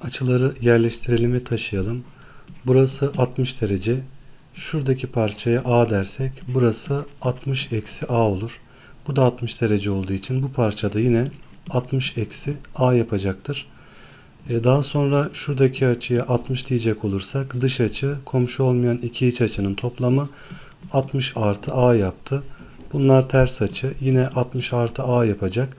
Açıları yerleştirelim ve taşıyalım. Burası 60 derece. Şuradaki parçaya A dersek burası 60 eksi A olur. Bu da 60 derece olduğu için bu parçada yine 60 eksi A yapacaktır. E, Daha sonra şuradaki açıya 60 diyecek olursak dış açı komşu olmayan iki iç açının toplamı 60 artı A yaptı. Bunlar ters açı yine 60 artı A yapacak.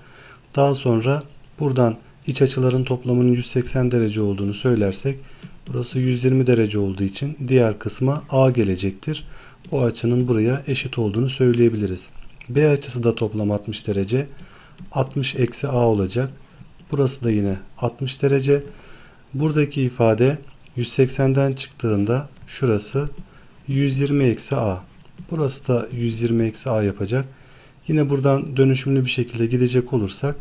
Daha sonra buradan iç açıların toplamının 180 derece olduğunu söylersek burası 120 derece olduğu için diğer kısma A gelecektir. Bu açının buraya eşit olduğunu söyleyebiliriz. B açısı da toplam 60 derece. 60 eksi A olacak. Burası da yine 60 derece. Buradaki ifade 180'den çıktığında şurası 120 eksi A. Burası da 120 eksi A yapacak. Yine buradan dönüşümlü bir şekilde gidecek olursak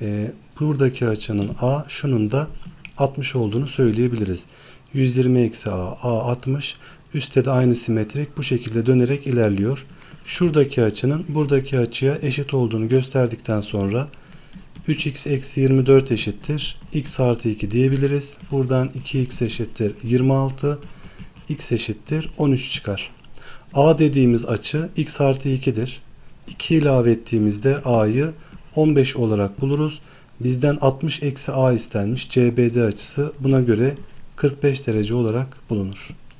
e, buradaki açının A şunun da 60 olduğunu söyleyebiliriz. 120 eksi A, A 60. Üstte de aynı simetrik bu şekilde dönerek ilerliyor. Şuradaki açının buradaki açıya eşit olduğunu gösterdikten sonra 3x eksi 24 eşittir. x artı 2 diyebiliriz. Buradan 2x eşittir 26. x eşittir 13 çıkar. A dediğimiz açı x artı 2'dir. 2 ilave ettiğimizde a'yı 15 olarak buluruz. Bizden 60 eksi a istenmiş. CBD açısı buna göre 45 derece olarak bulunur.